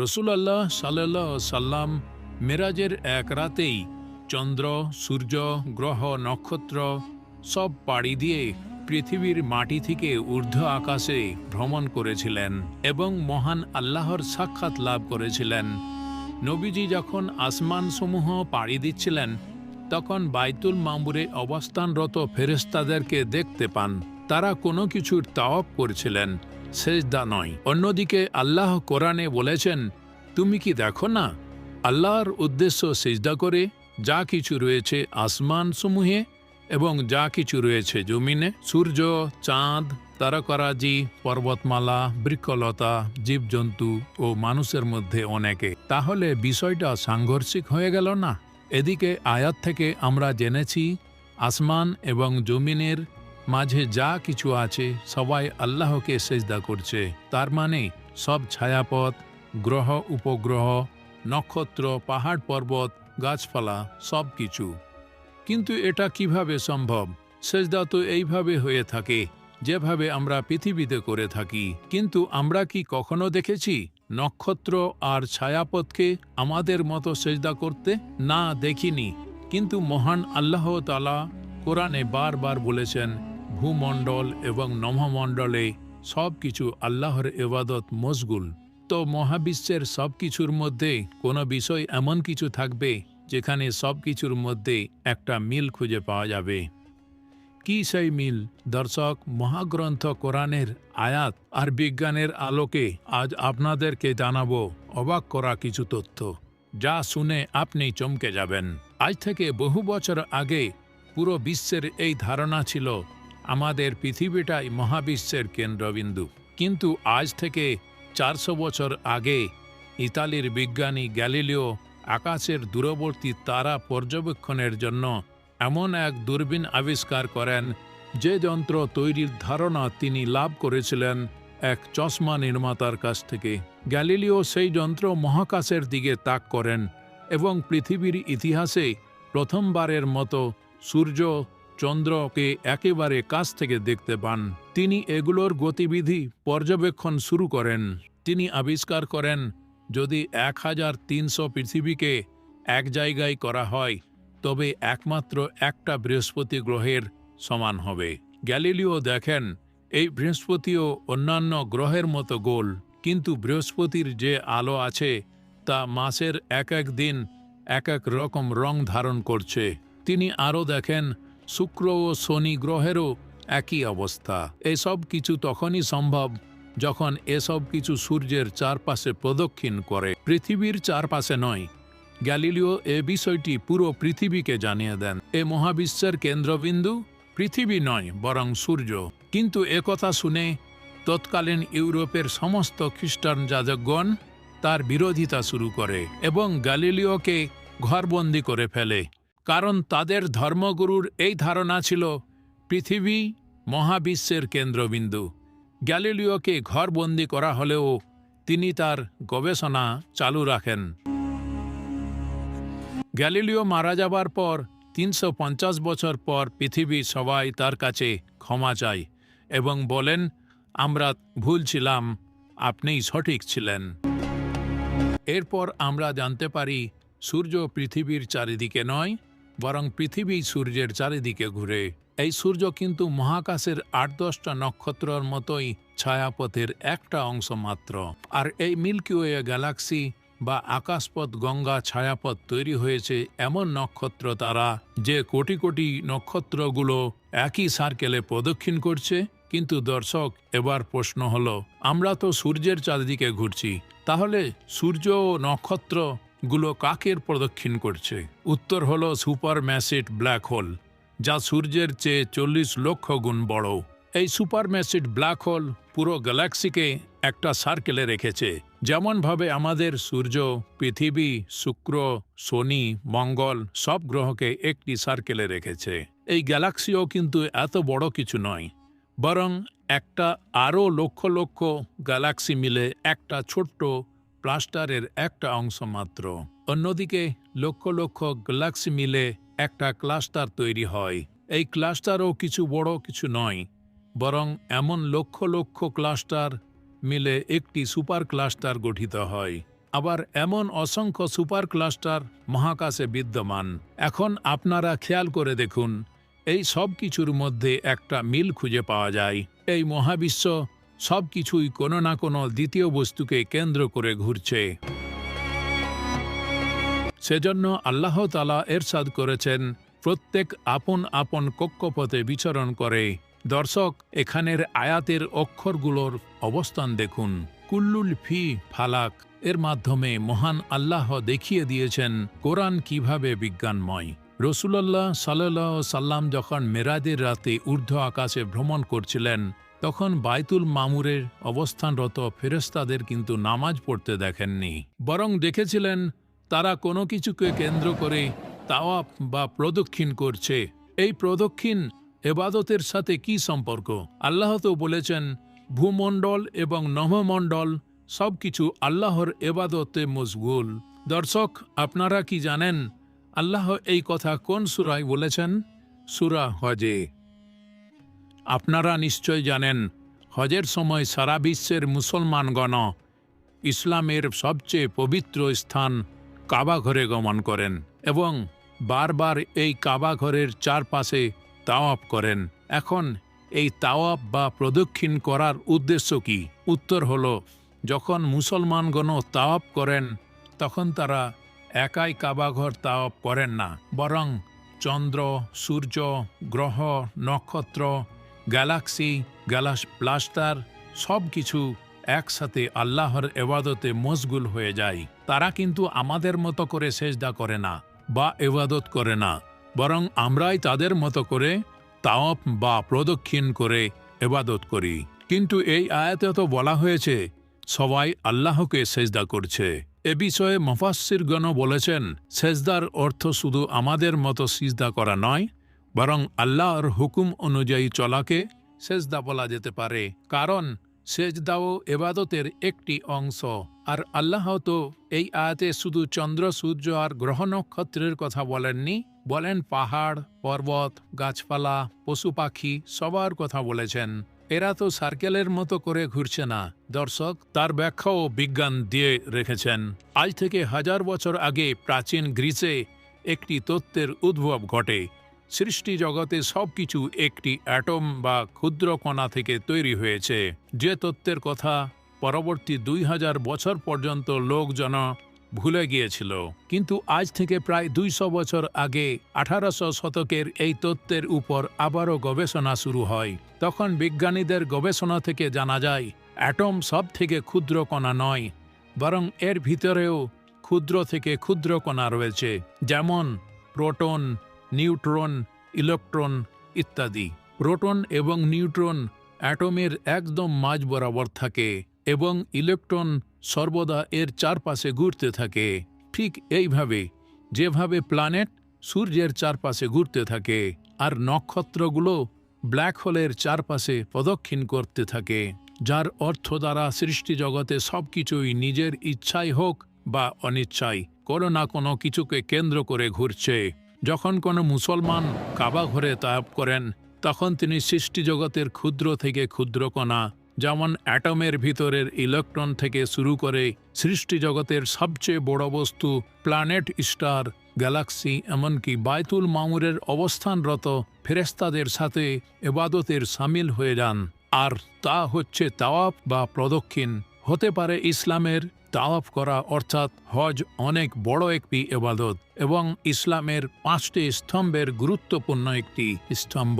রসুলাল্লাহ সাল্লাহ সাল্লাম মেরাজের এক রাতেই চন্দ্র, সূর্য, গ্রহ, নক্ষত্র সব পাড়ি দিয়ে পৃথিবীর মাটি থেকে ঊর্ধ্ব আকাশে ভ্রমণ করেছিলেন এবং মহান আল্লাহর সাক্ষাৎ লাভ করেছিলেন। নবীজি যখন আসমানসমূহ পাড়ি দিচ্ছিলেন, তখন বাইতুল মামুরে অবস্থানরত ফেরেস্তাদেরকে দেখতে পান। তারা কোনো কিছুর তাওয়াব করছিলেন। সেজদা নয়। অন্যদিকে আল্লাহ কোরআনে বলেছেন, তুমি কি দেখো না? আল্লাহর উদ্দেশ্য সেজদা করে যা কিছু রয়েছে আসমান সমূহে এবং যা কিছু রয়েছে জমিনে, সূর্য, চাঁদ, তারকারাজি, পর্বতমালা, বৃক্ষলতা, জীবজন্তু ও মানুষের মধ্যে অনেকে। তাহলে বিষয়টা সাংঘর্ষিক হয়ে গেল না? এদিকে আয়াত থেকে আমরা জেনেছি, আসমান এবং জমিনের মাঝে যা কিছু আছে সবাই আল্লাহকে সেজদা করছে। তার মানে সব ছায়াপথ, গ্রহ, উপগ্রহ, নক্ষত্র, পাহাড় পর্বত, গাছপালা, সব কিছু। কিন্তু এটা কীভাবে সম্ভব? সেজদা তো এইভাবে হয়ে থাকে, যেভাবে আমরা পৃথিবীতে করে থাকি। কিন্তু আমরা কি কখনো দেখেছি নক্ষত্র আর ছায়াপথকে আমাদের মতো সেজদা করতে? না, দেখিনি। কিন্তু মহান আল্লাহ তালা কোরআনে বারবার বলেছেন ভূমণ্ডল এবং নভমণ্ডলে সব কিছু আল্লাহর এবাদত মশগুল। তো মহাবিশ্বের সব কিছুর মধ্যে কোনো বিষয় এমন কিছু থাকবে যেখানে সব কিছুর মধ্যে একটা মিল খুঁজে পাওয়া যাবে। কি সেই মিল? দর্শক, মহাগ্রন্থ কোরআনের আয়াত আর বিজ্ঞানের আলোকে আজ আপনাদেরকে জানাব অবাক করা কিছু তথ্য, যা শুনে আপনি চমকে যাবেন। আজ থেকে বহু বছর আগে পুরো বিশ্বের এই ধারণা ছিল আমাদের পৃথিবীটাই মহাবিশ্বের কেন্দ্রবিন্দু। কিন্তু আজ থেকে চারশো বছর আগে ইতালির বিজ্ঞানী গ্যালিলিও আকাশের দূরবর্তী তারা পর্যবেক্ষণের জন্য এমন এক দূরবীন আবিষ্কার করেন, যে যন্ত্র তৈরির ধারণা তিনি লাভ করেছিলেন এক চশমা নির্মাতার কাছ থেকে। গ্যালিলিও সেই যন্ত্র মহাকাশের দিকে তাক করেন এবং পৃথিবীর ইতিহাসে প্রথমবারের মতো সূর্য চন্দ্রকে একেবারে কাছ থেকে দেখতে পান। তিনি এগুলোর গতিবিধি পর্যবেক্ষণ শুরু করেন। তিনি আবিষ্কার করেন, যদি এক হাজার তিনশো পৃথিবীকে এক জায়গায় করা হয়, তবে একমাত্র একটা বৃহস্পতি গ্রহের সমান হবে। গ্যালিলিও দেখেন, এই বৃহস্পতিও অন্যান্য গ্রহের মতো গোল, কিন্তু বৃহস্পতির যে আলো আছে, তা মাসের এক এক দিন এক এক রকম রং ধারণ করছে। তিনি আরও দেখেন শুক্র ও শনি গ্রহেরও একই অবস্থা। এসব কিছু তখনই সম্ভব যখন এসব কিছু সূর্যের চারপাশে প্রদক্ষিণ করে। পৃথিবীর চারপাশে নয়, গ্যালিলিও এ বিষয়টি পুরো পৃথিবীকে জানিয়ে দেন। এ মহাবিশ্বের কেন্দ্রবিন্দু পৃথিবী নয়, বরং সূর্য। কিন্তু একথা শুনে তৎকালীন ইউরোপের সমস্ত খ্রিস্টান যাজকগণ তার বিরোধিতা শুরু করে এবং গ্যালিলিওকে ঘরবন্দি করে ফেলে। কারণ তাদের ধর্মগুরুর এই ধারণা ছিল পৃথিবী মহাবিশ্বের কেন্দ্রবিন্দু। গ্যালিলিওকে ঘরবন্দি করা হলেও তিনি তার গবেষণা চালু রাখেন। গ্যালিলিও মারা যাবার পর তিনশো পঞ্চাশ বছর পর পৃথিবীর সবাই তার কাছে ক্ষমা চায় এবং বলেন, আমরা ভুল ছিলাম, আপনিই সঠিক ছিলেন। এরপর আমরা জানতে পারি, সূর্য পৃথিবীর চারিদিকে নয় বরং পৃথিবী সূর্যের চারিদিকে ঘুরে। এই সূর্য কিন্তু মহাকাশের আট দশটা নক্ষত্রর মতোই ছায়াপথের একটা অংশ মাত্র। আর এই মিল্কি ওয়ে গ্যালাক্সি বা আকাশপথ গঙ্গা ছায়াপথ তৈরি হয়েছে এমন নক্ষত্র তারা যে কোটি কোটি নক্ষত্রগুলো একই সার্কেলে প্রদক্ষিণ করছে। কিন্তু দর্শক, এবার প্রশ্ন হলো, আমরা তো সূর্যের চারিদিকে ঘুরছি। তাহলে সূর্য ও নক্ষত্র গুলো কাকের প্রদক্ষিণ করছে? উত্তর হল সুপার ম্যাসিড ব্ল্যাক হোল, যা সূর্যের চেয়ে চল্লিশ লক্ষ গুণ বড়। এই সুপার ম্যাসিড ব্ল্যাক হোল পুরো গ্যালাক্সিকে একটা সার্কেলে রেখেছে। যেমনভাবে আমাদের সূর্য, পৃথিবী, শুক্র, শনি, মঙ্গল সব গ্রহকে একটি সার্কেলে রেখেছে। এই গ্যালাক্সিও কিন্তু এত বড় কিছু নয়, বরং একটা আরও লক্ষ লক্ষ গ্যালাক্সি মিলে একটা ছোট্ট প্লাস্টারের একটা অংশ মাত্র। অন্যদিকে লক্ষ লক্ষ গ্যালাক্সি মিলে একটা ক্লাস্টার তৈরি হয়। এই ক্লাস্টারও কিছু বড়, কিছু নয়। বরং এমন লক্ষ লক্ষ ক্লাস্টার মিলে একটি সুপার ক্লাস্টার গঠিত হয়। আবার এমন অসংখ্য সুপার ক্লাস্টার মহাকাশে বিদ্যমান। এখন আপনারা খেয়াল করে দেখুন, এই সব কিছুর মধ্যে একটা মিল খুঁজে পাওয়া যায়। এই মহাবিশ্ব সব কিছুই কোনো না কোনো দ্বিতীয় বস্তুকে কেন্দ্র করে ঘুরছে। সেজন্য আল্লাহ তালা এরশাদ করেছেন, প্রত্যেক আপন আপন কক্ষপথে বিচরণ করে। দর্শক, এখানের আয়াতের অক্ষরগুলোর অবস্থান দেখুন। কুল্লুল ফি ফালাক, এর মাধ্যমে মহান আল্লাহ দেখিয়ে দিয়েছেন কোরআন কীভাবে বিজ্ঞানময়। রসুলাল্লাহ সাল্লাহ সাল্লাম যখন মেরাদের রাতে ঊর্ধ্ব আকাশে ভ্রমণ করছিলেন তখন বাইতুল মামুরের অবস্থানরত ফেরেস্তাদের কিন্তু নামাজ পড়তে দেখেননি। বরং দেখেছিলেন, তারা কোনো কিছুকে কেন্দ্র করে তাওয়াপ বা প্রদক্ষিণ করছে। এই প্রদক্ষিণ এবাদতের সাথে কি সম্পর্ক? আল্লাহ তো বলেছেন, ভূমণ্ডল এবং নভমণ্ডল সব কিছু আল্লাহর এবাদতে মশগুল। দর্শক, আপনারা কি জানেন, আল্লাহ এই কথা কোন সুরায় বলেছেন? সুরা হজে। আপনারা নিশ্চয় জানেন, হজের সময় সারা বিশ্বের মুসলমানগণ ইসলামের সবচেয়ে পবিত্র স্থান কাবা ঘরে গমন করেন এবং বারবার এই কাবা ঘরের চারপাশে তাওয়াপ করেন। এখন এই তাওয়াপ বা প্রদক্ষিণ করার উদ্দেশ্য কি? উত্তর হল, যখন মুসলমানগণ তাওয়াপ করেন, তখন তারা একাই কাবাঘর তাওয়াপ করেন না, বরং চন্দ্র, সূর্য, গ্রহ, নক্ষত্র গ্যালাক্সি, গ্যালাস প্লাস্টার সব কিছু একসাথে আল্লাহর এবাদতে মশগুল হয়ে যায়। তারা কিন্তু আমাদের মতো করে সেজদা করে না বা এবাদত করে না। বরং আমরাই তাদের মতো করে তাওয়াপ বা প্রদক্ষিণ করে এবাদত করি। কিন্তু এই আয়াতে তো বলা হয়েছে, সবাই আল্লাহকে সেজদা করছে। এ বিষয়ে মফাসিরগণ বলেছেন, সেজদার অর্থ শুধু আমাদের মতো সিজদা করা নয় বরং আল্লাহর হুকুম অনুযায়ী চলাকে সেজদা বলা যেতে পারে, কারণ সেজদাও এবাদতের একটি অংশ। আর আল্লাহ তো এই আয়াতে শুধু চন্দ্র, সূর্য আর গ্রহ নক্ষত্রের কথা বলেননি, বলেন পাহাড়, পর্বত, গাছপালা, পশু পাখি সবার কথা বলেছেন। এরা তো সার্কেলের মতো করে ঘুরছে না, দর্শক তার ব্যাখ্যাও বিজ্ঞান দিয়ে রেখেছেন। আজ থেকে হাজার বছর আগে প্রাচীন গ্রিসে একটি তত্ত্বের উদ্ভব ঘটে। সৃষ্টি জগতে সবকিছু একটি অ্যাটম বা ক্ষুদ্র কণা থেকে তৈরি হয়েছে। যে তত্ত্বের কথা পরবর্তী দুই হাজার বছর পর্যন্ত লোকজন ভুলে গিয়েছিল। কিন্তু আজ থেকে প্রায় দুইশো বছর আগে আঠারোশো শতকের এই তত্ত্বের উপর আবারও গবেষণা শুরু হয়। তখন বিজ্ঞানীদের গবেষণা থেকে জানা যায়, অ্যাটম সব থেকে ক্ষুদ্র কণা নয়, বরং এর ভিতরেও ক্ষুদ্র থেকে ক্ষুদ্র কণা রয়েছে, যেমন প্রোটন নিউট্রন, ইলেকট্রন ইত্যাদি। প্রোটন এবং নিউট্রন অ্যাটমের একদম মাঝ বরাবর থাকে এবং ইলেকট্রন সর্বদা এর চারপাশে ঘুরতে থাকে। ঠিক এইভাবে, যেভাবে প্ল্যানেট সূর্যের চারপাশে ঘুরতে থাকে আর নক্ষত্রগুলো ব্ল্যাক হোলের চারপাশে প্রদক্ষিণ করতে থাকে, যার অর্থ দ্বারা সৃষ্টি জগতে সবকিছুই নিজের ইচ্ছাই হোক বা অনিচ্ছাই, কোনো না কোনো কিছুকে কেন্দ্র করে ঘুরছে। যখন কোনো মুসলমান কাবা ঘরে তায়াব করেন, তখন তিনি সৃষ্টি জগতের ক্ষুদ্র থেকে ক্ষুদ্র কণা, যেমন অ্যাটমের ভিতরের ইলেকট্রন থেকে শুরু করে সৃষ্টি জগতের সবচেয়ে বড় বস্তু প্ল্যানেট স্টার, গ্যালাক্সি, এমনকি বায়তুল মামুরের অবস্থানরত ফেরেস্তাদের সাথে এবাদতের সামিল হয়ে যান। আর তা হচ্ছে তাওয়াফ বা প্রদক্ষিণ। হতে পারে ইসলামের তাওয়াফ করা অর্থাৎ হজ অনেক বড় একটি এবাদত এবং ইসলামের পাঁচটি স্তম্ভের গুরুত্বপূর্ণ একটি স্তম্ভ।